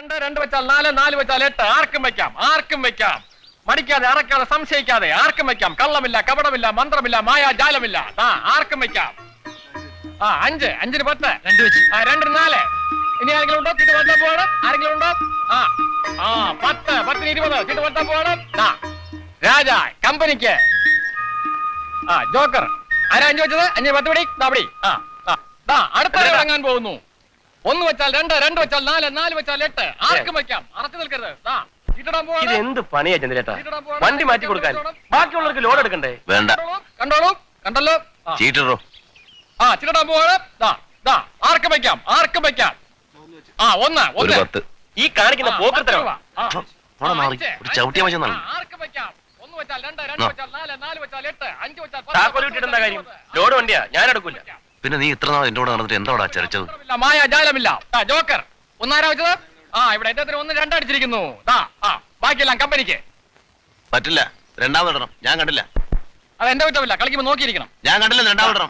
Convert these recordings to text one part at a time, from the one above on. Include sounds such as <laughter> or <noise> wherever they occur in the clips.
രണ്ട് രണ്ട് വെച്ചാൽ നാല് നാല് വെച്ചാൽ എട്ട്. ആർക്കും വെക്കാം ആർക്കും വെക്കാം. മടിക്കാതെ അറക്കാതെ സംശയിക്കാതെ ആർക്കും വെക്കാം. കള്ളമില്ല കപടമില്ല മന്ത്രമില്ല മായാജാലമില്ല. ആ ആർക്കും വെക്കാം. ആ അഞ്ച് അഞ്ചിന് പത്ത്. രണ്ട് വെച്ച്. ആ രണ്ടിന് നാല്. ഇനി ആരെങ്കിലും ഉണ്ടോ? ചിട്ട് പത്താൻ പോകണം ആരെങ്കിലും ഉണ്ടോ? ആ ആ പത്ത് പത്തിന് ഇരുപത്. ചിട്ട് പത്താൻ പോകണം ആ രാജ കമ്പനിക്ക്. ആ ജോക്കർ. ആരാ അഞ്ച് വെച്ചത്? അഞ്ച് പത്ത് പിടി? ആ ആ, അടുത്ത ഇറങ്ങാൻ പോകുന്നു? ഒന്ന് വെച്ചാൽ രണ്ട് രണ്ട് വെച്ചാൽ നാല് നാല് വെച്ചാൽ എട്ട്. ആർക്കും വെക്കാം. അറച്ചു നിൽക്കരുത്. ഇത് എന്ത് പണിയാ ചന്ദ്രേട്ടാ. വണ്ടി മാറ്റി കൊടുക്കാൻ. ബാക്കിയുള്ളവർക്ക് ലോഡ് എടുക്കണ്ടേ? വേണ്ട. കണ്ടോളൂ, കണ്ടല്ലോ. ആ. ചീറ്ററോ ആ ചിരടാൻ പോവാണ്. ദാ ദാ ആർക്കും വെക്കാം ആർക്കും വെക്കാം. ആ ഒന്ന് ഒന്ന്. ഈ കാണിക്കുന്ന പോക്കത്തരം ചവിട്ടിയ. ആ, ആർക്കും വെക്കാം. ഒന്ന് വെച്ചാൽ രണ്ട് രണ്ട്. വെച്ചാൽ നാല് നാല് വെച്ചാൽ എട്ട് അഞ്ച് വെച്ചാൽ ലോഡ് വണ്ടിയാ? ഞാൻ എടുക്കൂല. പിന്നെ നീ ഇത്ര നാൾ എന്റെ കൂടെ നടന്നിട്ട് എന്താടാ ചരച്ചത്? മായാജാലമില്ല ആ ജോക്കർ ഒന്നാരാ വെച്ചത് ആ ഇവിടെ എന്റെ ഒന്ന് രണ്ടടിച്ചിരിക്കുന്നു ബാക്കിയെല്ലാം കമ്പനിക്ക്. പറ്റില്ല. രണ്ടാമതിടണം ഞാൻ കണ്ടില്ല. അത് എന്റെ കുറ്റമില്ല. കളിക്കുമ്പോ നോക്കിയിരിക്കണം. ഞാൻ കണ്ടില്ല രണ്ടാമതിടണം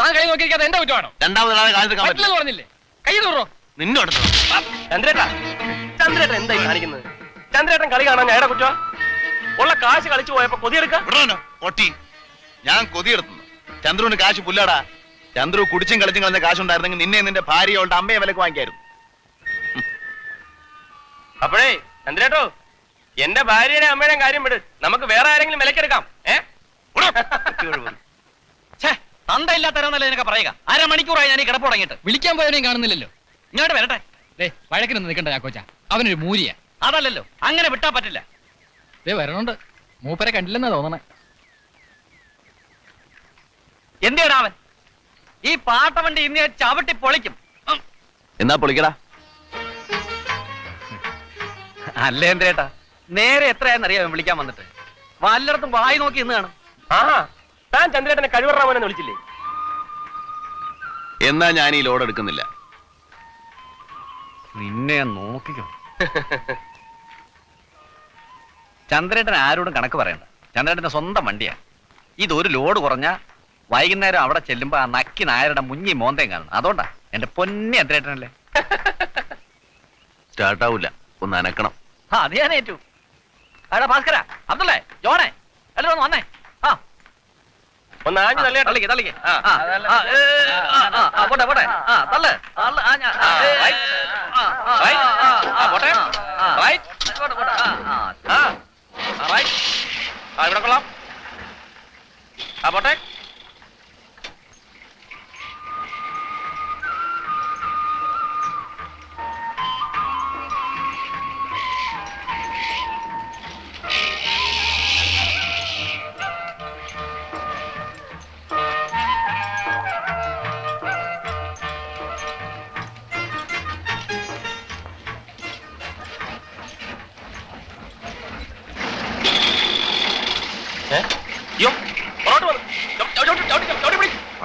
താൻ കൈ നോക്കിയിരിക്കാതെ എന്റെ കുറ്റമാണോ? രണ്ടാമത് ഇടാതെ കാലത്ത് പറ്റില്ല പറഞ്ഞില്ലേ? കൈ തൂറോ. നിന്നോട് ചന്ദ്രേട്ടാ. ചന്ദ്രേട്ടൻ എന്തായി കാണിക്കുന്നത്? ചന്ദ്രേട്ടൻ കളി കാണാൻ ഞാൻ കുറ്റ ഉള്ള കാശ് കളിച്ചു പോയപ്പോ കൊതിയെടുക്കാം? ഞാൻ കൊതിയെടുത്തു. ചന്ദ്രന് കാശ് പുല്ലാടാ. ചന്ദ്രു കുടിച്ചും കളിച്ചും കളഞ്ഞ കാശുണ്ടായിരുന്നെങ്കിൽ നിന്നെ നിന്റെ ഭാര്യ അവളുടെ അമ്മയെ വിലക്ക് വാങ്ങിക്കായിരുന്നു. അപ്പോഴേ ചന്ദ്രേട്ടോ എന്റെ ഭാര്യയുടെ അമ്മയുടെ കാര്യം വിട്. നമുക്ക് വേറെ ആരെങ്കിലും വിലക്കെടുക്കാം. ഏ? തന്തയില്ലാത്തരാന്നല്ലേ നിനക്ക് പറയുക? അര മണിക്കൂറായി ഞാൻ ഈ കിടപ്പ് തുടങ്ങിയിട്ട്. വിളിക്കാൻ പോയവനെയും കാണുന്നില്ലല്ലോ. ഇങ്ങോട്ട് വരട്ടെ. ദേ വഴക്കിനൊന്നും നിൽക്കണ്ട ചാക്കോച്ച. അവനൊരു മൂരിയ. അതല്ലല്ലോ അങ്ങനെ വിട്ടാ പറ്റില്ല. ദേ വരണുണ്ട്. മൂപ്പരെ കണ്ടില്ലെന്നാ തോന്നണേ. എന്തിനാ അവൻ? ഈ പാട്ടവണ്ടി ഇന്ന് ചവിട്ടി പൊളിക്കും. എന്നാ പൊളിക്കടാ. അല്ലേ എന്തേട്ടാ? നേരെ എത്രയാണെന്നറിയാം വിളിക്കാൻ വന്നിട്ട്. വല്ലയിടത്തും വായി നോക്കി ഇന്ന് കാണും. ആഹാ താൻ ചന്ദ്രേട്ടനെ കഴിവറാമനെന്ന് വിളിച്ചില്ലേ? എന്നാ ഞാൻ ഈ ലോഡ് എടുക്കുന്നില്ല. നിന്നെ നോക്കിക്കോ. ചന്ദ്രേട്ടൻ ആരോടും കണക്ക് പറയണ്ട. ചന്ദ്രേട്ടന്റെ സ്വന്തം വണ്ടിയാ. ഇതൊരു ലോഡ് കുറഞ്ഞ വൈകുന്നേരം അവിടെ ചെല്ലുമ്പോ ആ നക്കി നായരുടെ മുഞ്ഞി മോന്തയും കാണണം അതുകൊണ്ടാ എന്റെ പൊന്നി എന്തേട്ടനല്ലേ സ്റ്റാർട്ട് ആവൂല ഒന്ന് അനക്കണം ആ അത് ഞാൻ ഏറ്റു ആടാ ഭാസ്കര അബ്ദുള്ളേ ജോണേ എല്ലാവരും ഒന്ന് വന്നേ ആ ഒന്ന് ആഞ്ഞു നല്ല തള്ളിക്ക് തള്ളിക്ക് ആ, ആ, ആ, ഏ, ആ, ആ, ആ, പോട്ടെ പോട്ടെ ആ തള്ള് തള്ള് ആ ഞാൻ ആ, ഏ, Right. ആ, ആ, Right. ആ, ആ, പോട്ടെ. ആ, Right. പോട്ടെ, പോട്ടെ. ആ, ആ, ആ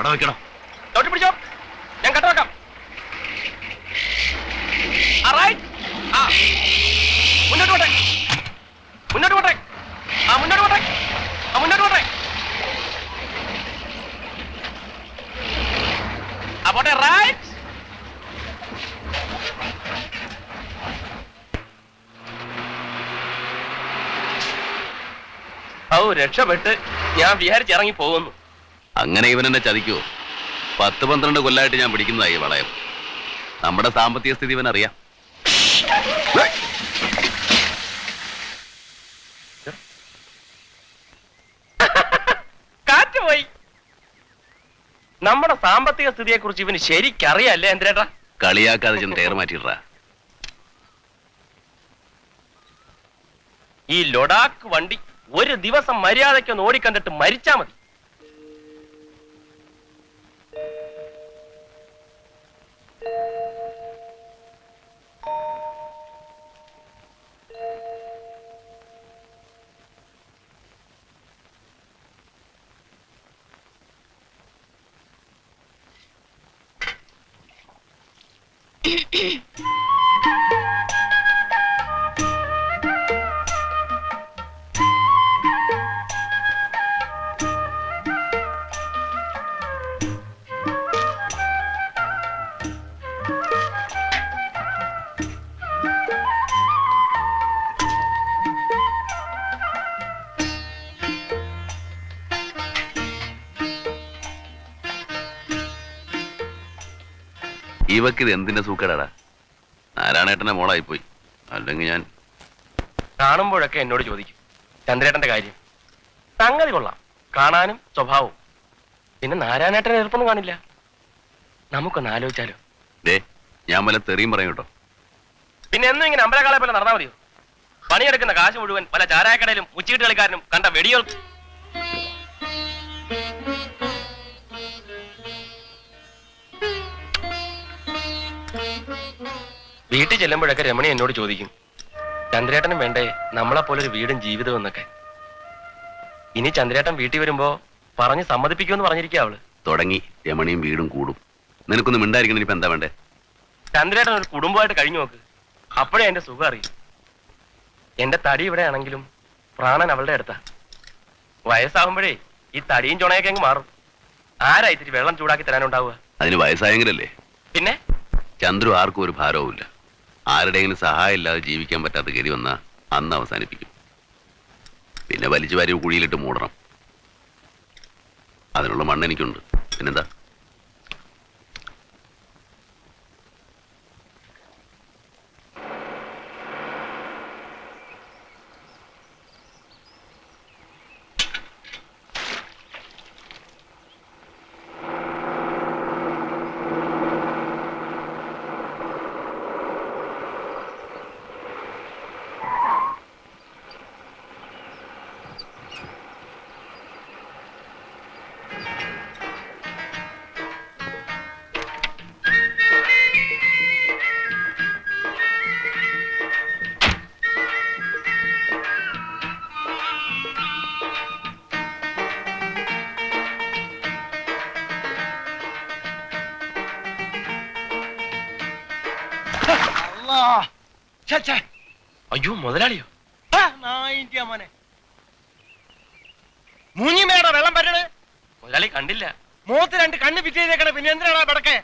അവിടെ വെക്കണം തൊട്ടി പിടിച്ചോ. ഞാൻ കട വെക്കാം. ആ, മുന്നോട്ട് പോട്ടെ. മുന്നോട്ട് പോട്ടെ. ആ മുന്നോട്ട് പോട്ടെ. ആ മുന്നോട്ട് പോട്ടെ. ആ പോട്ടെ റൈറ്റ് ഔ രക്ഷപ്പെട്ട് ഞാൻ വിചാരിച്ചിറങ്ങി പോകുന്നു. അങ്ങനെ ഇവൻ എന്നെ ചതിക്കുവോ? പത്ത് പന്ത്രണ്ട് കൊല്ലായിട്ട് ഞാൻ പിടിക്കുന്നതായി വളയം. നമ്മുടെ സാമ്പത്തിക സ്ഥിതി ഇവൻ അറിയാം. നമ്മുടെ സാമ്പത്തിക സ്ഥിതിയെ കുറിച്ച് ഇവന് ശരിക്കറിയല്ലേ എന്തിനേട്ടാ? കളിയാക്കാതെ ചെന്ന് തേർ മാറ്റിട്ടാ ഈ ലൊഡാക്ക് വണ്ടി ഒരു ദിവസം മര്യാദയ്ക്കൊന്ന് ഓടിക്കണ്ടിട്ട് മരിച്ചാ മതി. Hehehehe <coughs> ഇവക്കിത് എന്തിന്റെ സൂക്കേടാടാ? നാരായണേട്ടന്റെ മോളായിപ്പോയി. അല്ലെങ്കിൽ ഞാൻ കാണുമ്പോഴൊക്കെ എന്നോട് ചോദിക്കും. ചന്ദ്രേട്ടന്റെ കാര്യം. സംഗതി കൊള്ളാം. കാണാനും സ്വഭാവവും. പിന്നെ നാരായണേട്ടനെ എതിർപ്പൊന്നും കാണില്ല. നമുക്കൊന്ന് ആലോചിച്ചാലോ. ദേ ഞാൻ വല്ല തെറിയും പറയും കേട്ടോ. പിന്നെ എന്നും ഇങ്ങനെ അമ്പലക്കാളെ പോലെ നടന്നാൽ മതിയോ? പണിയെടുക്കുന്ന കാശ് മുഴുവൻ പല ചാരായക്കടയിലും ഉച്ചീട്ട് കളിക്കാരനും കണ്ട വെടികൾ വീട്ടിൽ ചെല്ലുമ്പോഴൊക്കെ രമണി എന്നോട് ചോദിക്കും ചന്ദ്രേട്ടനും വേണ്ടേ? നമ്മളെ പോലെ ഒരു വീടും ജീവിതവും എന്നൊക്കെ. ഇനി ചന്ദ്രേട്ടൻ വീട്ടിൽ വരുമ്പോ പറഞ്ഞ് സമ്മതിപ്പിക്കുമെന്ന് പറഞ്ഞിരിക്കുക അവൾ. തുടങ്ങി. രമണിയും വീടും കൂടും. നിനക്കൊന്നും മിണ്ടായിരിക്കണം ഇപ്പൊ എന്താ വേണ്ടേ? ചന്ദ്രേട്ടൻ ഒരു കുടുംബമായിട്ട് കഴിഞ്ഞു നോക്ക്. അപ്പോഴേ എന്റെ സുഖം അറിയും. എന്റെ തടി ഇവിടെ ആണെങ്കിലും പ്രാണൻ അവളുടെ അടുത്താ. വയസ്സാകുമ്പോഴേ ഈ തടിയും ചുണയൊക്കെ അങ്ങ് മാറും. ആരാ ഇത്തിരി വെള്ളം ചൂടാക്കി തരാനുണ്ടാവുക? അതിന് വയസ്സായെങ്കിലല്ലേ? പിന്നെ? ചന്ദ്രു ആർക്കും ഒരു ഭാരവുമില്ല. ആരുടെയെങ്കിലും സഹായമില്ലാതെ ജീവിക്കാൻ പറ്റാത്ത ഗതി വന്ന അന്ന് അവസാനിപ്പിക്കും. പിന്നെ വലിച്ചു വാരി കുഴിയിലിട്ട് മൂടണം. അതിനുള്ള മണ്ണെനിക്കുണ്ട്. പിന്നെന്താ? അയ്യോ മുതലാളിയോ? മോനെ. മൂഞ്ഞിമേടെ വെള്ളം പറ്റണേ മുതലാളി കണ്ടില്ല. മൂത്ത് രണ്ട് കണ്ണ് പിറ്റേക്കണ പിന്നെ എന്തിനാടാ പടക്കെ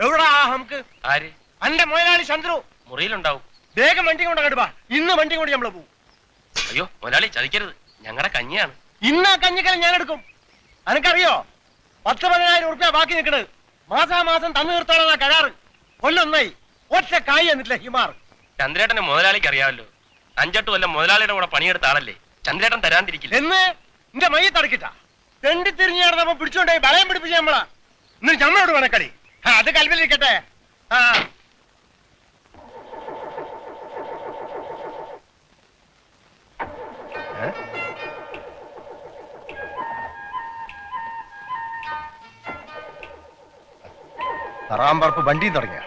എവിടാ നമുക്ക് ആര്? അന്റെ മുതലാളി ചന്ദ്രു. മുറിയിലുണ്ടാവും. വേഗം വണ്ടി കൊണ്ട് കടുപ്പാ ഇന്ന് വണ്ടി കൊണ്ട് നമ്മൾ പോവും. അയ്യോ മുതലാളി ചതിക്കരുത്. ഞങ്ങളുടെ കഞ്ഞിയാണ്. ഇന്ന് ആ കഞ്ഞിക്കല ഞാൻ എടുക്കും. അനക്കറിയോ? പത്ത് പതിനായിരം ഉറുപ്പ്യ ബാക്കി നിൽക്കണത് മാസാമാസം തന്നു തീർത്തോളാം കരാറ്. കൊല്ലൊന്നായി ഒറ്റ കായ് എന്നിട്ടില്ല ഹിമാർ. ചന്ദ്രേട്ടന് മുതലാളിക്ക് അറിയാമല്ലോ. അഞ്ചെട്ട് കൊല്ലം മുതലാളിയുടെ കൂടെ പണിയെടുത്ത ആളല്ലേ? ചന്ദ്രേട്ടൻ തരാതിരിക്കില്ല. എന്ന്? എന്റെ മയ്യ തടക്കിട്ട. തെണ്ടി തിരിഞ്ഞു നടന്നപ്പോ പിടിച്ചോണ്ടേ വളയം പിടിപ്പിച്ച നമ്മളാ. ഇന്ന് ഞമ്മളോട് വേണക്കളി അത് കൽവിലിരിക്കട്ടെ ആ? തറാമ്പറപ്പ് വണ്ടിയും തുടങ്ങിയ.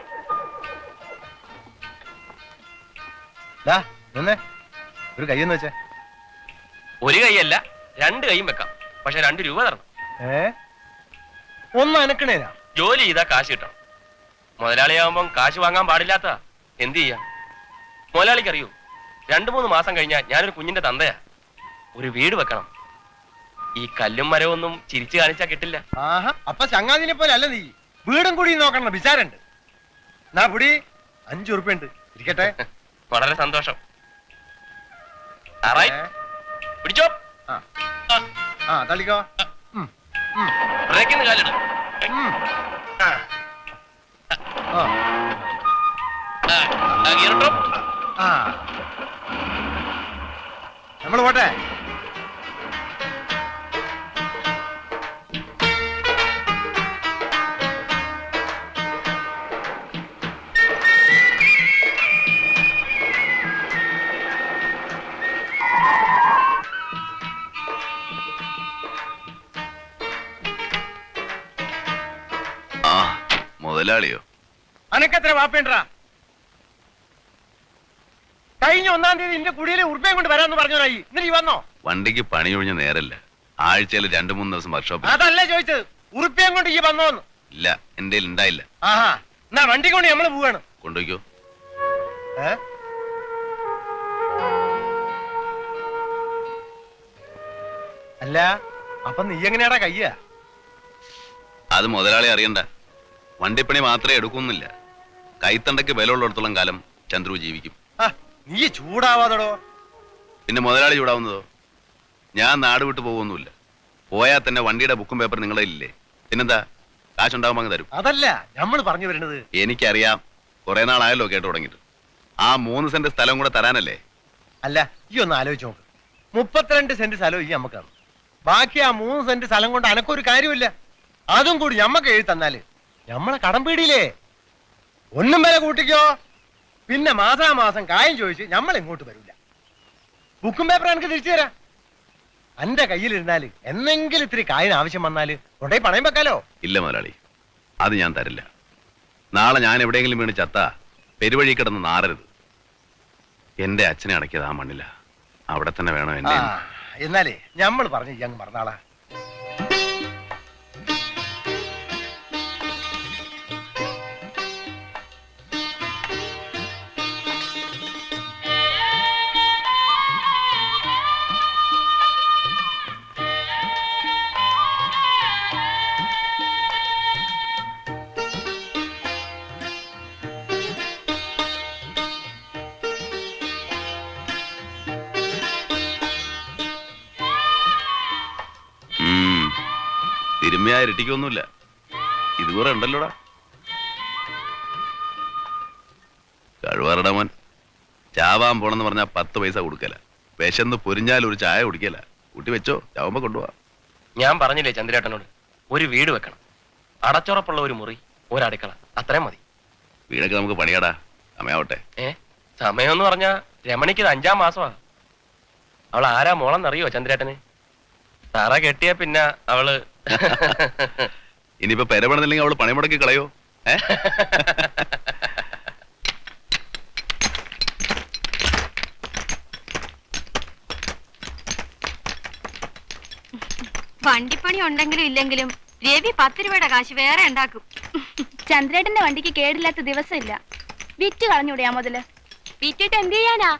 നിന്നേ. ഒരു എന്ന് വെച്ചേ. ഒരു കൈയല്ല രണ്ട് കൈയും വെക്കാം. പക്ഷെ രണ്ട് രൂപ തരണം. ഏ? ഒന്ന് അനക്കണേനാ? ജോലി ചെയ്താ കാശ് കിട്ടണം. മുതലാളിയാവുമ്പം കാശ് വാങ്ങാൻ പാടില്ലാത്ത എന്ത് ചെയ്യാം? മുതലാളിക്ക് അറിയൂ രണ്ടു മൂന്ന് മാസം കഴിഞ്ഞാൽ ഞാനൊരു കുഞ്ഞിന്റെ തന്തയാ. ഒരു വീട് വെക്കണം. ഈ കല്ലും മരവൊന്നും ചിരിച്ചു കാണിച്ചാ കിട്ടില്ല. ആഹാ അപ്പൊ ചങ്ങാതിനെ പോലെ അല്ല നീ. വീടും കൂടി നോക്കണം വിചാരണ്ട്. നാ പുടി. അഞ്ചു ഉറുപ്പ്യുണ്ട് ഇരിക്കട്ടെ. <laughs> വളരെ സന്തോഷം. പിടിച്ചോ. ആ. തള്ളിക്കോ. ബ്രേക്കിന്ന് കാലിട്. ആ. നമ്മൾ പോട്ടെ. അനക്കെത്ര വാപ്പേണ്ടാ കഴിഞ്ഞ ഒന്നാം തീയതി എന്റെ കുടിയിൽ ഉറുപ്പയും കൊണ്ട് വരാന്ന് പറഞ്ഞോരായി ഇന്നലെ വന്നോ? വണ്ടിക്ക് പണി ഒഴിഞ്ഞ നേരല്ല. ആഴ്ചയിൽ രണ്ടു മൂന്ന് ദിവസം വർക്ക്ഷോപ്പ് അതല്ല ചോദിച്ചത്. ഉറുപ്പയും കൊണ്ട് ഈ വന്നോന്ന്. ഇല്ല എന്റെ ഉണ്ടായില്ല. ആഹാ എന്നാ വണ്ടി കൊണ്ട് നമ്മൾ പോവാണ്. കൊണ്ടുപോയിക്കോ. അല്ല അപ്പൊ നീ എങ്ങനെയാടാ കയ്യ? അത് മുതലാളി അറിയണ്ട. വണ്ടിപ്പണി മാത്രമേ എടുക്കുന്നില്ല. കൈത്തണ്ടയ്ക്ക് വിലയുള്ളിടത്തോളം കാലം ചന്ദ്രു ജീവിക്കും. ആ, നീ ചൂടാവാതടോ. പിന്നെ മുതലാളി ചൂടാവുന്നതോ? ഞാൻ നാട് വിട്ടു പോകുന്നില്ല പോയാൽ തന്നെ വണ്ടിയുടെ ബുക്കും പേപ്പർ നിങ്ങളെ ഇല്ലേ? പിന്നെന്താ? കാശുണ്ടാകുമ്പോൾ അങ്ങ് തരും. അതല്ല നമ്മൾ പറഞ്ഞു വരുന്നത് എനിക്കറിയാം. കുറെ നാളായല്ലോ കേട്ടു തുടങ്ങിയിട്ട്. ആ മൂന്ന് സെന്റ് സ്ഥലം കൂടെ തരാനല്ലേ? അല്ല ഈ ഒന്ന് ആലോചിച്ച് നോക്ക്. മുപ്പത്തിരണ്ട് സെന്റ് സ്ഥലം ഈ നമുക്കാണ് ബാക്കി ആ മൂന്ന് സെന്റ് സ്ഥലം കൊണ്ട് അനക്കൊരു കാര്യമില്ല അതും കൂടി നമ്മക്ക് എഴുതി തന്നാൽ. ഞമ്മളെ കടം പീടിയില്ലേ? ഒന്നും വില കൂട്ടിക്കോ? പിന്നെ മാസാമാസം കായം ചോദിച്ച് നമ്മൾ ഇങ്ങോട്ട് വരില്ല ബുക്കും പേപ്പർ എനിക്ക് തിരിച്ചു തരാം. എന്റെ കയ്യിലിരുന്നാൽ എന്നെങ്കിലും ഇത്തിരി കായിന് ആവശ്യം വന്നാൽ കൊണ്ടേ പണയം വെക്കാലോ? ഇല്ല മുതലാളി അത് ഞാൻ തരില്ല. നാളെ ഞാൻ എവിടെയെങ്കിലും വീണ് ചത്ത പെരുവഴി കിടന്ന് നാറരുത്. എന്റെ അച്ഛനെ അടക്കിയത് ആ മണ്ണില. അവിടെ തന്നെ വേണം എന്നെ? എന്നാലേ നമ്മൾ പറഞ്ഞു അങ്ങ് മറന്നാളാ. തിരുമ്മയായ ഇരട്ടിക്കൊന്നുമില്ല. ഇത് കുറെ ഉണ്ടല്ലോടാ. കഴിവാറടാ മോൻ. ചാവാൻ പോണെന്ന് പറഞ്ഞാൽ പത്ത് പൈസ കൊടുക്കല. വിശന്ന് പൊരിഞ്ഞാൽ ഒരു ചായ കുടിക്കല. കൂട്ടി വെച്ചോ ചാവുമ്പോ കൊണ്ടുപോവാ. ഞാൻ പറഞ്ഞില്ലേ ചന്ദ്രേട്ടനോട് ഒരു വീട് വെക്കണം. അടച്ചുറപ്പുള്ള ഒരു മുറി ഒരടുക്കള അത്രയും മതി. വീടൊക്കെ നമുക്ക് പണിയാടാ. സമയാവട്ടെ. ഏ സമയം എന്ന് പറഞ്ഞാ രമണിക്ക് ഇത് അഞ്ചാം മാസമാ. അവൾ ആരാ മോളെന്നറിയോ ചന്ദ്രേട്ടന്? തറ കെട്ടിയ പിന്നെ അവൾ <laughs> ഇനിയിപ്പോ പെരപണില്ലെങ്കിൽ അവൾ പണി മുടക്കി കളയോ? ഏ? വണ്ടിപ്പണി ഉണ്ടെങ്കിലും ഇല്ലെങ്കിലും രവി പത്ത് രൂപയുടെ കാശ് വേറെ ഉണ്ടാക്കും. ചന്ദ്രേട്ടന്റെ വണ്ടിക്ക് കേടില്ലാത്ത ദിവസമില്ല. വിറ്റ് കളഞ്ഞൂടിയാ മുതൽ? വിറ്റിട്ട് എന്ത് ചെയ്യാനാ?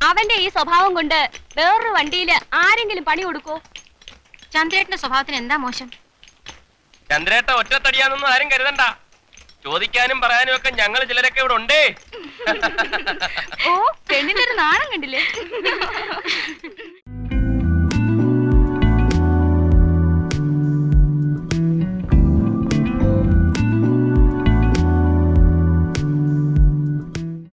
അവന്റെ ഈ സ്വഭാവം കൊണ്ട് വേറൊരു വണ്ടിയിൽ ആരെങ്കിലും പണി കൊടുക്കോ ചന്ദ്രേട്ടന്റെ സ്വഭാവത്തിന് എന്താ മോശം? ചന്ദ്രേട്ട ഒറ്റത്തടിയാന്നൊന്നും ആരും കരുതണ്ട. ചോദിക്കാനും പറയാനും ഒക്കെ ഞങ്ങൾ ചിലരൊക്കെ ഇവിടെ ഉണ്ടേ. ഓ പെണ്ണിന്റെ ഒരു നാണം കണ്ടില്ലേ?